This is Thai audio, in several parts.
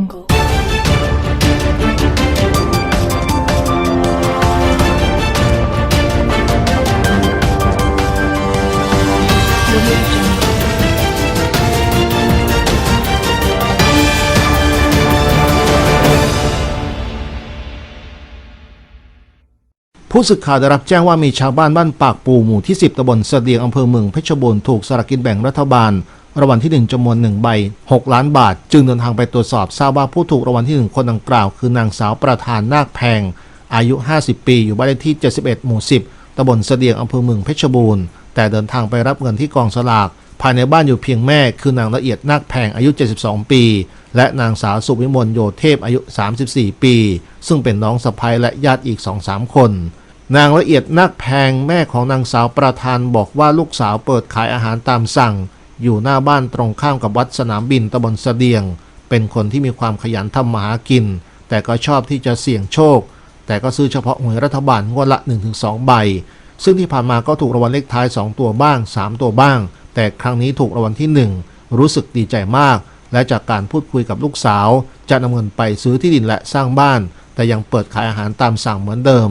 jungle. Jungle. ผู้สื่อข่าวได้รับแจ้งว่ามีชาวบ้านบ้านปากปูหมู่ที่ 10ตำบลเสดียงอำเภอเมืองเพชรบูรณ์ถูกสลากกินแบ่งรัฐบาล รางวัลที่ 1จำนวน1ใบ6 ล้านบาท จึงเดินทางไปตรวจสอบทราบว่าผู้ถูกรางวัลที่ 1 คนดังกล่าว คือนางสาวประธานนาคแพง อายุ 50 ปี อยู่บ้านเลขที่ 71 หมู่ 10ตำบลเสดียงอำเภอเมืองเพชรบูรณ์ แต่เดินทางไปรับเงินที่กองสลากภายในบ้านอยู่เพียงแม่คือนางละเอียดนาคแพงอายุ 72 ปี และนางสาวสุวิมลโยเทพอายุ 34 ปี ซึ่งเป็นน้องสะใภ้และญาติอีก 2-3 คนนางละเอียดนักแพงแม่ของนางสาวประธานบอกว่าลูกสาวเปิดขายอาหารตามสั่ง อยู่หน้าบ้านตรงข้ามกับวัดสนามบินตำบลเสดียง เป็นคนที่มีความขยันทำมาหากิน แต่ก็ชอบที่จะเสี่ยงโชค แต่ก็ซื้อเฉพาะหวยรัฐบาลงวดละ 1-2 ใบ ซึ่งที่ผ่านมาก็ถูกรางวัลเลขท้าย 2 ตัวบ้าง 3 ตัวบ้าง แต่ครั้งนี้ถูกรางวัลที่ 1 รู้สึกดีใจมาก และจากการพูดคุยกับลูกสาว จะนำเงินไปซื้อที่ดินและสร้างบ้าน แต่ยังเปิดขายอาหารตามสั่งเหมือนเดิม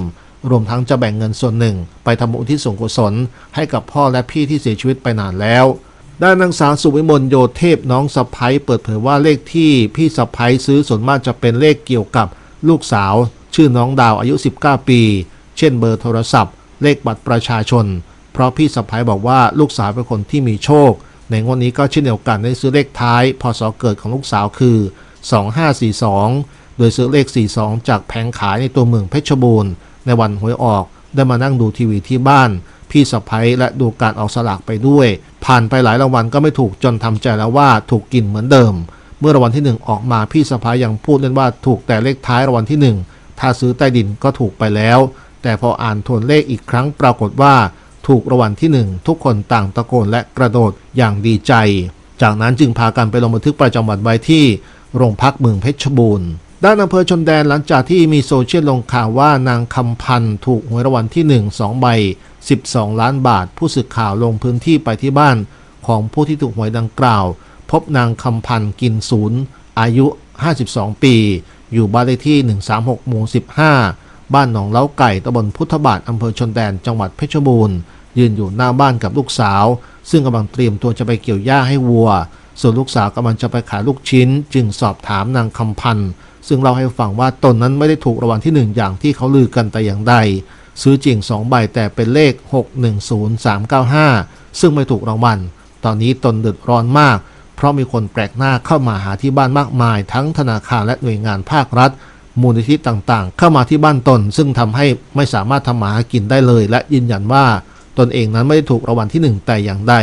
รวมทั้งจะแบ่งเงินส่วนหนึ่ง ไปทำบุญที่สงกุศลให้กับพ่อและพี่ที่เสียชีวิตไปนานแล้ว ด้านนางสาวสุวิมลโยเทพน้องสะพ้ยเปิดเผยว่าเลขที่พี่สะพ้ยซื้อส่วนมากจะเป็นเลขเกี่ยวกับลูกสาว ชื่อน้องดาวอายุ 19 ปี เช่นเบอร์โทรศัพท์ เลขบัตรประชาชน เพราะพี่สะพ้ยบอกว่าลูกสาวเป็นคนที่มีโชค ในงวดนี้ก็เช่นเดียวกันได้ซื้อเลขท้ายพศเกิดของลูกสาวคือ 2542 โดยซื้อเลข 42 จากแผงขายในตัวเมืองเพชรบูรณ์ในวันหวยออกได้มานั่งดูทีวีที่บ้าน พี่สะพ้ยและดูการออกสลากไปด้วย ผ่านไปหลายรางวัลก็ไม่ถูกจนทำใจแล้วว่าถูกกินเหมือนเดิม เมื่อรางวัลที่ 1 ออกมาพี่สะพ้ยยังพูดเล่นว่าถูกแต่เลขท้ายรางวัลที่ 1 ถ้าซื้อใต้ดินก็ถูกไปแล้ว แต่พออ่านทวนเลขอีกครั้งปรากฏว่า ถูกรางวัลที่ 1 ทุกคนต่างตะโกนและกระโดดอย่างดีใจ จากนั้นจึงพากันไปลงบันทึกประจำวันไว้ที่ โรงพักเมืองเพชรบูรณ์ ด้านอำเภอชนแดนหลังจากที่มีโซเชียลลงข่าวว่านางคำพันธ์ถูกหวยรางวัลที่ 1 2 ใบ 12 ล้านบาท ผู้สื่อข่าวลงพื้นที่ไปที่บ้านของผู้ที่ถูกหวยดังกล่าว พบนางคำพันธ์กินศูนย์ อายุ 52 ปี อยู่บ้านเลขที่ 136 หมู่ 15 บ้านหนองเล้าไก่ตำบลพุทธบาทอำเภอชนแดนจังหวัดเพชรบูรณ์ยืนอยู่หน้าบ้านกับลูกสาว ซึ่งกำลังเตรียมตัวจะไปเกี่ยวหญ้าให้วัว ส่วนลูกสาวกำลังจะไปขายลูกชิ้น จึงสอบถามนางคำพันธ์ ซึ่งเล่าให้ฟังว่าตนนั้นไม่ได้ถูกรางวัลที่หนึ่งอย่างที่เขาลือกันแต่อย่างใด ซื้อจริง 2 ใบแต่เป็นเลข 610395 ซึ่งไม่ถูกรางวัล ตอนนี้ตนเดือดร้อนมาก เพราะมีคนแปลกหน้าเข้ามาหาที่บ้านมากมาย ทั้งธนาคารและหน่วยงานภาครัฐ มูลนิธิต่างๆ เข้ามาที่บ้านตน ซึ่งทำให้ไม่สามารถทำมาหากินได้เลย และยืนยันว่าตนเองนั้นไม่ได้ถูกรางวัลที่หนึ่งแต่อย่างใด